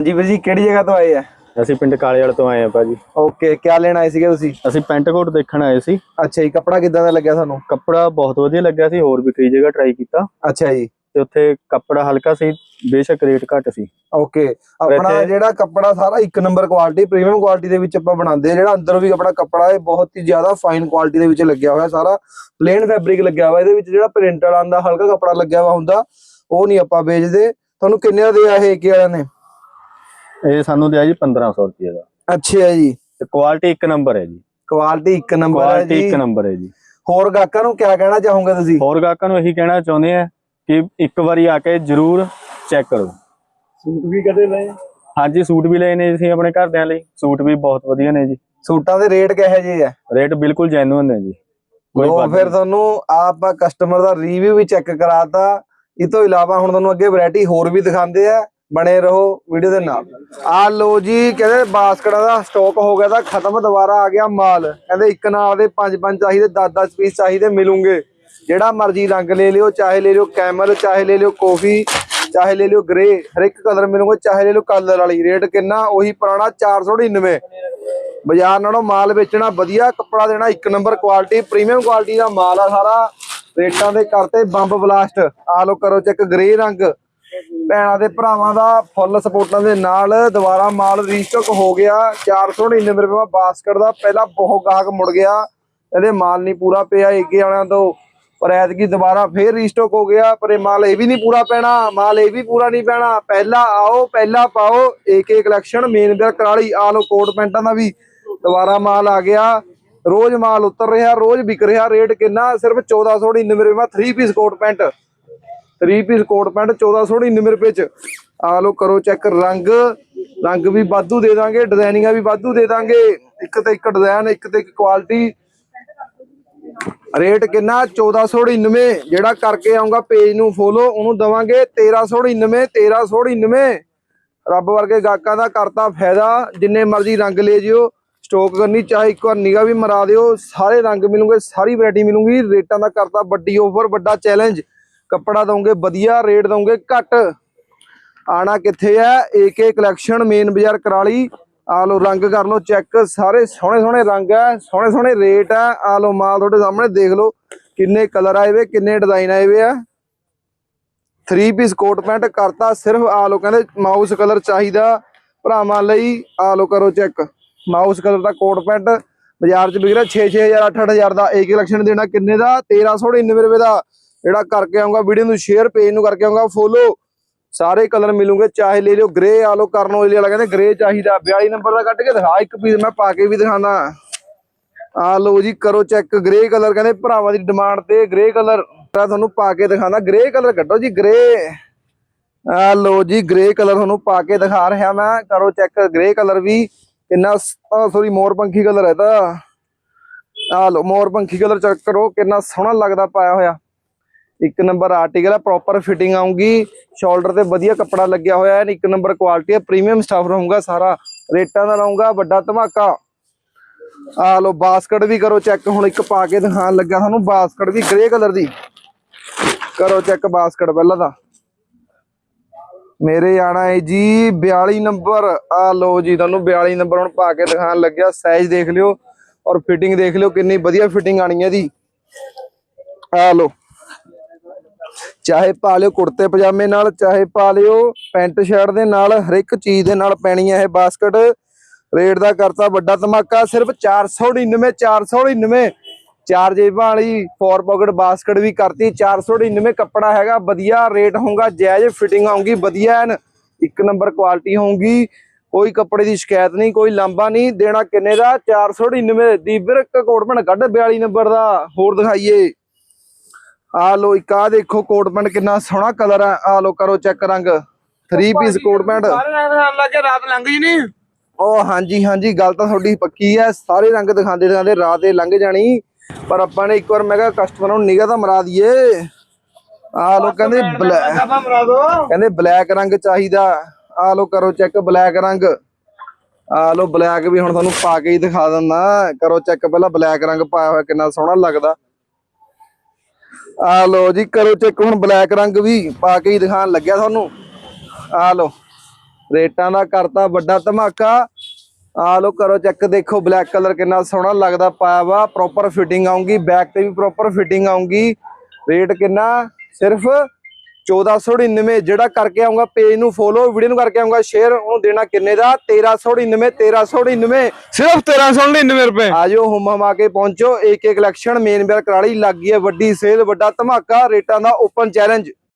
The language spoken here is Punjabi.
ਜੀ ਵੀਰ ਜੀ ਕਿਹੜੀ ਜਗ੍ਹਾ ਤੋਂ ਆਏ ਆ? ਅਸੀਂ ਪਿੰਡ ਕਾਲੇ ਵਾਲੇ ਤੋਂ ਆਏ ਆ ਭਾਜੀ। ਓਕੇ ਕਿਆ ਲੈਣ ਆਏ ਸੀਗੇ ਤੁਸੀਂ? ਅਸੀਂ ਪੈਂਟ ਕੋਟ ਦੇਖਣ ਆਏ ਸੀ। ਅੱਛਾ ਜੀ ਕੱਪੜਾ ਕਿੱਦਾਂ ਦਾ ਲੱਗਿਆ ਤੁਹਾਨੂੰ? ਕੱਪੜਾ ਬਹੁਤ ਵਧੀਆ ਲੱਗਿਆ ਸੀ ਹੋਰ ਵੀ ਕਈ ਜਗ੍ਹਾ ਟਰਾਈ ਕੀਤਾ। ਅੱਛਾ ਜੀ। ਤੇ ਉੱਥੇ ਕੱਪੜਾ ਹਲਕਾ ਸੀ ਬੇਸ਼ੱਕ ਰੇਟ ਘੱਟ ਸੀ। ਓਕੇ ਆਪਣਾ ਜਿਹੜਾ ਕੱਪੜਾ ਸਾਰਾ ਇੱਕ ਨੰਬਰ ਕੁਆਲਿਟੀ ਪ੍ਰੀਮੀਅਮ ਕੁਆਲਿਟੀ ਦੇ ਵਿੱਚ ਆਪਾਂ ਬਣਾਉਂਦੇ ਆ ਜਿਹੜਾ ਅੰਦਰੋਂ ਵੀ ਆਪਣਾ ਕੱਪੜਾ ਹੈ ਬਹੁਤ ਹੀ ਜ਼ਿਆਦਾ ਫਾਈਨ ਕੁਆਲਿਟੀ ਦੇ ਵਿੱਚ ਲੱਗਿਆ ਹੋਇਆ ਸਾਰਾ ਪਲੇਨ ਫੈਬਰਿਕ ਲੱਗਿਆ ਹੋਇਆ ਇਹਦੇ ਵਿੱਚ ਜਿਹੜਾ ਪ੍ਰਿੰਟ ਵਾਲਾ ਆਂਦਾ ਹਲਕਾ ਕੱਪੜਾ ਲੱਗਿਆ ਹੋਇਆ ਹੁੰਦਾ ਉਹ ਨਹੀਂ ਆਪਾਂ ਵੇਚਦੇ। ਤੁਹਾਨੂੰ ਕਿੰਨੇ ਦਾ ਦੇ ਆ ਇਹ ਵਾਲਿਆਂ ਨੇ? ਇਹ ਸਾਨੂੰ ਦਿਆ ਜੀ 1500 ਰੁਪਏ ਦਾ। ਅੱਛਾ ਜੀ। ਤੇ ਕੁਆਲਿਟੀ ਇੱਕ ਨੰਬਰ ਹੈ ਜੀ। ਕੁਆਲਿਟੀ ਇੱਕ ਨੰਬਰ ਹੈ ਕੁਆਲਿਟੀ ਜੀ। ਇੱਕ ਨੰਬਰ ਹੈ ਜੀ। ਹੋਰ ਗਾਹਕਾਂ ਨੂੰ ਕਿਆ ਕਹਿਣਾ ਚਾਹੋਗੇ ਤੁਸੀਂ? ਹੋਰ ਗਾਹਕਾਂ ਨੂੰ ਇਹੀ ਕਹਿਣਾ ਚਾਹੁੰਦੇ ਆ ਕਿ ਇੱਕ ਵਾਰੀ ਆ ਕੇ ਜਰੂਰ ਚੈੱਕ ਕਰੋ। ਸੂਟ ਵੀ ਕਦੇ ਲਏ? ਹਾਂਜੀ ਸੂਟ ਵੀ ਲਏ ਨੇ ਅਸੀਂ ਆਪਣੇ ਘਰਦਿਆਂ ਲਈ। ਸੂਟ ਵੀ ਬਹੁਤ ਵਧੀਆ ਨੇ ਜੀ। ਸੂਟਾਂ ਦੇ ਰੇਟ ਕਿਹੋ ਜਿਹੇ ਆ? ਰੇਟ ਬਿਲਕੁਲ ਜੈਨੂਇਨ ਨੇ ਜੀ। ਕੋਈ ਉਹ ਬਾਤ ਫਿਰ। ਤੁਹਾਨੂੰ ਆਪ ਕਸਟਮਰ ਦਾ ਰਿਵਿਊ ਵੀ ਚੈੱਕ ਕਰਾਤਾ। ਇਹ ਤੋਂ ਇਲਾਵਾ ਹੁਣ ਤੁਹਾਨੂੰ ਅੱਗੇ ਵੈਰਾਈਟੀ ਹੋਰ ਵੀ ਦਿਖਾਉਂਦੇ ਆ। ਬਣੇ ਰਹੋ ਵੀਡੀਓ ਦੇ ਨਾਲ। ਆ ਲੋ ਜੀ, ਕਹਿੰਦੇ ਬਾਸਕਟਾਂ ਦਾ ਸਟਾਕ ਹੋ ਗਿਆ, ਤਾਂ ਖਤਮ, ਦੁਬਾਰਾ ਆ ਗਿਆ ਮਾਲ। ਕਹਿੰਦੇ ਇੱਕ ਨਾਲ ਦੇ ਪੰਜ ਪੰਜ ਚਾਹੀਦੇ 10 10 ਪੀਸ ਚਾਹੀਦੇ ਮਿਲੂਗੇ। ਜਿਹੜਾ ਮਰਜ਼ੀ ਰੰਗ ਲੈ ਲਿਓ, ਚਾਹੇ ਲੈ ਲਿਓ ਕੈਮਲ ਚਾਹੇ ਲੈ ਲਿਓ ਕਾਫੀ ਚਾਹੇ ਲੈ ਲਿਓ ਗ੍ਰੇ ਹਰ ਇੱਕ ਕਲਰ ਮਿਲੂਗਾ, ਚਾਹੇ ਲੈ ਲਿਓ ਕਲਰ ਵਾਲੀ। ਰੇਟ ਕਿੰਨਾ? ਉਹੀ ਪੁਰਾਣਾ 499 ਬਾਜ਼ਾਰ ਨਾਲੋਂ ਮਾਲ ਵੇਚਣਾ ਵਧੀਆ, ਕੱਪੜਾ ਦੇਣਾ ਇੱਕ ਨੰਬਰ ਕੁਆਲਿਟੀ ਪ੍ਰੀਮੀਅਮ ਕੁਆਲਿਟੀ ਦਾ ਮਾਲ ਆ ਸਾਰਾ। ਰੇਟਾਂ ਦੇ ਕਰਤੇ ਬੰਬ ਬਲਾਸਟ ਆ ਲੋ ਕਰੋ ਚੈੱਕ ਗ੍ਰੇ ਰੰਗ। ਭੈਣਾਂ ਦੇ ਭਰਾਵਾਂ ਦਾ ਫੁੱਲ ਸਪੋਰਟਾਂ ਦੇ ਨਾਲ ਦੁਬਾਰਾ ਮਾਲ ਰੀਸਟਾਕ ਹੋ ਗਿਆ। 499 ਰੁਪਏ ਦਾ ਬਾਸਕਟ ਦਾ ਪਹਿਲਾਂ ਬਹੁਤ ਗਾਹਕ ਮੁੜ ਗਿਆ। ਇਹਦੇ ਮਾਲ ਨਹੀਂ ਪੂਰਾ ਪਿਆ ਏਕੇ ਵਾਲਿਆਂ ਤੋਂ। ਪਰ ਐਤਕੀ ਦੁਬਾਰਾ ਫੇਰ ਰੀਸਟਾਕ ਹੋ ਗਿਆ। ਪਰ ਇਹ ਮਾਲ ਇਹ ਵੀ ਨਹੀਂ ਪੂਰਾ ਪੈਣਾ। ਮਾਲ ਇਹ ਵੀ ਪੂਰਾ ਨਹੀਂ ਪੈਣਾ। ਪਹਿਲਾਂ ਆਓ, ਪਹਿਲਾਂ ਪਾਓ। ਏਕੇ ਕਲੈਕਸ਼ਨ ਮੇਨ ਬਿਰ ਕਰਾਲੀ ਆ ਲੋ ਕੋਟ ਪੈਂਟਾਂ ਦਾ ਵੀ ਦੁਬਾਰਾ ਮਾਲ ਆ ਗਿਆ। ਰੋਜ਼ ਮਾਲ ਉਤਰ ਰਿਹਾ, ਰੋਜ਼ ਵਿਕ ਰਿਹਾ। ਰੇਟ ਕਿੰਨਾ? ਸਿਰਫ 1499 ਰੁਪਏ ਦਾ 3 piece coat pant. 3 piece coat pant 1499 ਰੁਪਏ ਚ। ਆ ਲੋ ਕਰੋ ਚੈੱਕ ਰੰਗ। ਰੰਗ ਵੀ ਵਾਧੂ ਦੇ ਦਾਂਗੇ ਡਿਜ਼ਾਈਨਿੰਗਾਂ ਵੀ ਵਾਧੂ ਦੇ ਦਾਂਗੇ। ਇੱਕ ਤੇ ਇੱਕ ਡਿਜ਼ਾਈਨ ਇੱਕ ਤੇ ਇੱਕ ਕੁਆਲਿਟੀ ਰੇਟ ਕਿੰਨਾ? 1499 ਜਿਹੜਾ ਕਰਕੇ ਆਉਂਗਾ ਪੇਜ ਨੂੰ ਫੋਲੋ ਉਹਨੂੰ ਦਵਾਂਗੇ 1399 1399 ਰੱਬ ਵਰਗੇ ਗਾਹਕਾਂ ਦਾ ਕਰਤਾ ਫਾਇਦਾ। ਜਿੰਨੇ ਮਰਜ਼ੀ ਰੰਗ ਲੈ ਜਿਓ ਸਟਾਕ ਕਰਨੀ, ਚਾਹੇ ਇੱਕ ਵਾਰ ਨਿਗਾ ਵੀ ਮਰਾ ਦਿਓ, ਸਾਰੇ ਰੰਗ ਮਿਲੂਗੇ, ਸਾਰੀ ਵੈਰਾਈਟੀ ਮਿਲੂਗੀ। ਰੇਟਾਂ ਦਾ ਕਰਤਾ ਵੱਡੀ ਆਫਰ ਵੱਡਾ ਚੈਲੰਜ ਕੱਪੜਾ ਦਵਾਂਗੇ ਵਧੀਆ ਰੇਟ ਦਵਾਂਗੇ ਘੱਟ। ਆਣਾ ਕਿੱਥੇ ਆ ਏਕੇ ਕਲੈਕਸ਼ਨ ਮੇਨ ਬਾਜ਼ਾਰ ਕਰਾਲੀ। ਆ ਲੋ ਰੰਗ ਕਰ ਲੋ ਚੈੱਕ ਸਾਰੇ ਸੋਹਣੇ ਸੋਹਣੇ ਰੰਗ ਆ ਸੋਹਣੇ ਸੋਹਣੇ ਰੇਟ ਆ ਆ ਲੋ ਮਾਲ ਤੁਹਾਡੇ ਸਾਹਮਣੇ, ਦੇਖ ਲੋ ਕਿੰਨੇ ਕਲਰ ਆਏ ਵੇ, ਕਿੰਨੇ ਡਿਜ਼ਾਈਨ ਆਏ ਵੇ ਆ। 3 ਪੀਸ ਕੋਟ ਪੈਂਟ ਕਰਤਾ, ਸਿਰਫ ਆ ਲੋ ਕਹਿੰਦੇ ਮਾਊਸ ਕਲਰ ਚਾਹੀਦਾ ਭਰਾਵਾਂ ਲਈ। ਆ ਲੋ ਕਰੋ ਚੈੱਕ ਮਾਊਸ ਕਲਰ ਦਾ ਕੋਟ ਪੈਂਟ ਬਾਜ਼ਾਰ 'ਚ ਵਿਕ ਰਿਹਾ 6-6000 8-8000 ਦਾ। ਏਕੇ ਕਲੈਕਸ਼ਨ ਦੇਣਾ ਕਿੰਨੇ ਦਾ? 1399 ਰੁਪਏ ਦਾ। ਜਿਹੜਾ ਕਰਕੇ ਆਉਂਗਾ ਵੀਡੀਓ ਨੂੰ ਸ਼ੇਅਰ ਪੇਜ ਨੂੰ ਕਰਕੇ ਆਉਂਗਾ ਫੋਲੋ ਸਾਰੇ ਕਲਰ ਮਿਲੂਗੇ, ਚਾਹੇ ਲੈ ਲਿਓ ਗ੍ਰੇ ਆ ਕਰਨ ਵਾਲੇ ਵਾਲਾ ਕਹਿੰਦੇ ਗ੍ਰੇ ਚਾਹੀਦਾ। 42 ਨੰਬਰ ਦਾ ਕੱਢ ਕੇ ਦਿਖਾ, ਇੱਕ ਪੀਸ ਮੈਂ ਪਾ ਕੇ ਵੀ ਦਿਖਾਣਾ ਆ ਲੋ ਜੀ, ਕਰੋ ਚੈੱਕ ਗ੍ਰੇ ਕਲਰ ਕਹਿੰਦੇ ਭਰਾਵਾਂ ਦੀ ਡਿਮਾਂਡ ਤੇ ਗ੍ਰੇ ਕਲਰ ਤੁਹਾਨੂੰ ਪਾ ਕੇ ਦਿਖਾਣਾ ਗ੍ਰੇ ਕਲਰ ਕੱਢੋ ਜੀ ਗ੍ਰੇ ਆ ਲੋ ਜੀ ਗ੍ਰੇ ਕਲਰ ਤੁਹਾਨੂੰ ਪਾ ਕੇ ਦਿਖਾ ਰਿਹਾ ਮੈਂ, ਕਰੋ ਚੈੱਕ ਗ੍ਰੇ ਕਲਰ ਵੀ। ਕਿੰਨਾ ਸੌਰੀ ਮੋਰਪੰਖੀ ਕਲਰ ਹੈ ਤਾਂ। ਆ ਲੋ ਮੋਰ ਕਲਰ ਚੈੱਕ ਕਰੋ, ਕਿੰਨਾ ਸੋਹਣਾ ਲੱਗਦਾ, ਪਾਇਆ ਹੋਇਆ। ਇੱਕ ਨੰਬਰ ਆਰਟੀਕਲ ਹੈ ਪ੍ਰੋਪਰ ਫਿਟਿੰਗ ਆਉਂਗੀ ਸ਼ੋਲਡਰ ਤੇ ਵਧੀਆ ਕੱਪੜਾ ਲੱਗਿਆ ਹੋਇਆ ਹੈ, ਇੱਕ ਨੰਬਰ ਕੁਆਲਿਟੀ ਹੈ ਪ੍ਰੀਮੀਅਮ ਸਟਾਫ ਰਹੂਗਾ ਸਾਰਾ, ਰੇਟਾਂ ਦਾ ਰਹੂਗਾ ਵੱਡਾ ਧਮਾਕਾ। ਆ ਲੋ ਬਾਸਕਟ ਵੀ ਕਰੋ ਚੈੱਕ ਹੁਣ ਇੱਕ ਪਾ ਕੇ ਦਿਖਾਣ ਲੱਗਾ ਤੁਹਾਨੂੰ ਬਾਸਕਟ ਵੀ ਗ੍ਰੇ ਕਲਰ ਦੀ। ਕਰੋ ਚੈੱਕ ਬਾਸਕਟ ਪਹਿਲਾਂ ਤਾਂ। ਮੇਰੇ ਆਣਾ ਹੈ ਜੀ 42 ਨੰਬਰ। ਆ ਲੋ ਜੀ, ਤੁਹਾਨੂੰ 42 ਨੰਬਰ ਹੁਣ ਪਾ ਕੇ ਦਿਖਾਣ ਲੱਗਿਆ ਸਾਈਜ਼ ਦੇਖ ਲਿਓ, ਔਰ ਫਿਟਿੰਗ ਦੇਖ ਲਿਓ, ਕਿੰਨੀ ਵਧੀਆ ਫਿਟਿੰਗ ਆਣੀ ਹੈ ਇਹਦੀ। ਆ ਲੋ ਚਾਹੇ ਪਾ ਲਿਓ ਕੁੜਤੇ ਪਜਾਮੇ ਨਾਲ, ਚਾਹੇ ਪਾ ਲਿਓ ਪੈਂਟ ਸ਼ਰਟ ਦੇ ਨਾਲ ਹਰ ਇੱਕ ਚੀਜ਼ ਦੇ ਨਾਲ ਪੈਣੀ ਹੈ ਇਹ ਬਾਸਕਟ। ਰੇਟ ਦਾ ਕਰਤਾ ਵੱਡਾ ਧਮਾਕਾ, ਸਿਰਫ 499 499 ਚਾਰ ਜੇਬਾਂ ਵਾਲੀ ਫੋਰ ਪਾਕਟ ਬਾਸਕਟ ਵੀ ਕਰਤੀ 499 ਕੱਪੜਾ ਹੈਗਾ, ਵਧੀਆ ਰੇਟ ਹੋਊਗਾ, ਜਾਇਜ਼ ਫਿਟਿੰਗ ਆਉਂਗੀ ਵਧੀਆ ਐਨ, ਇੱਕ ਨੰਬਰ ਕੁਆਲਿਟੀ ਹੋਊਗੀ। ਕੋਈ ਕੱਪੜੇ ਦੀ ਸ਼ਿਕਾਇਤ ਨਹੀਂ, ਕੋਈ ਲਾਂਬਾ ਨਹੀਂ, ਦੇਣਾ ਕਿੰਨੇ ਦਾ? 499 ਦੀ ਬਿਰਕ ਕੋਟਮਣ ਕੱਢ 42 ਨੰਬਰ ਦਾ। ਹੋਰ ਦਿਖਾਈਏ। ਆ ਲੋ ਇੱਕ ਆ ਦੇਖੋ ਕੋਟ ਪੈਂਟ ਕਿੰਨਾ ਸੋਹਣਾ ਕਲਰ ਆ। ਆ ਲੋ ਕਰੋ ਚੈੱਕ ਰੰਗ। 3 ਪੀਸ ਕੋਟ ਪੈਂਟ। ਸਾਰੇ ਰੰਗ ਨਾਲ ਲੱਗੇ ਰਾਤ ਲੰਘ ਜੀ ਨਹੀਂ ਉਹ ਹਾਂਜੀ ਹਾਂਜੀ ਗੱਲ ਤਾਂ ਤੁਹਾਡੀ ਪੱਕੀ ਐ ਸਾਰੇ ਰੰਗ ਦਿਖਾਉਂਦੇ ਦਿਖਾਉਂਦੇ ਰਾਤ ਦੇ ਲੰਘ ਜਾਣੀ। ਪਰ ਆਪਾਂ ਨੇ ਇੱਕ ਵਾਰ ਮੈਂ ਕਿਹਾ ਕਸਟਮਰ ਨੂੰ ਨਿਗਾਹ ਤਾਂ ਮਰਾ ਦਈਏ। ਆ ਲੋ ਕਹਿੰਦੇ ਬਲੈਕ ਕਹਿੰਦੇ ਬਲੈਕ ਰੰਗ ਚਾਹੀਦਾ। ਆ ਲੋ ਕਰੋ ਚੈੱਕ ਬਲੈਕ ਰੰਗ। ਆ ਲੋ ਬਲੈਕ ਵੀ ਹੁਣ ਤੁਹਾਨੂੰ ਪਾ ਕੇ ਹੀ ਦਿਖਾ ਦਿੰਦਾ। ਕਰੋ ਚੈੱਕ ਪਹਿਲਾਂ ਬਲੈਕ ਰੰਗ ਪਾਇਆ ਹੋਇਆ ਕਿੰਨਾ ਸੋਹਣਾ ਲੱਗਦਾ। ਆ ਲੋ ਜੀ, ਕਰੋ ਚੈੱਕ, ਹੁਣ ਬਲੈਕ ਰੰਗ ਵੀ ਪਾ ਕੇ ਹੀ ਦਿਖਾਣ ਲੱਗਿਆ ਤੁਹਾਨੂੰ। ਆ ਲੋ ਰੇਟਾਂ ਦਾ ਕਰਤਾ ਵੱਡਾ ਧਮਾਕਾ। ਆ ਲੋ ਕਰੋ ਚੈੱਕ, ਦੇਖੋ ਬਲੈਕ ਕਲਰ ਕਿੰਨਾ ਸੋਹਣਾ ਲੱਗਦਾ ਪਾਇਆ ਵਾ। ਪ੍ਰੋਪਰ ਫਿਟਿੰਗ ਆਉਂਗੀ ਬੈਕ ਤੇ ਵੀ ਪ੍ਰੋਪਰ ਫਿਟਿੰਗ ਆਉਂਗੀ ਰੇਟ ਕਿੰਨਾ? ਸਿਰਫ 1499 ਜਿਹੜਾ ਕਰਕੇ ਆਉਂਗਾ ਪੇਜ ਨੂੰ ਫੋਲੋ ਵੀਡੀਓ ਨੂੰ ਕਰਕੇ ਆਉਂਗਾ ਸ਼ੇਅਰ ਉਹਨੂੰ ਦੇਣਾ ਕਿੰਨੇ ਦਾ? 1399 1399 ਸਿਰਫ 1399 ਰੁਪਏ। ਆਜੋ ਹੁਮ ਹਮਾ ਕੇ ਪਹੁੰਚੋ। ਇੱਕ ਇੱਕ ਕਲੈਕਸ਼ਨ ਮੇਨ ਬੇਰ ਕਰਾਲੀ ਲੱਗ ਗਈ ਹੈ ਵੱਡੀ ਸੇਲ ਵੱਡਾ ਧਮਾਕਾ ਰੇਟਾਂ ਦਾ ਓਪਨ ਚੈਲੰਜ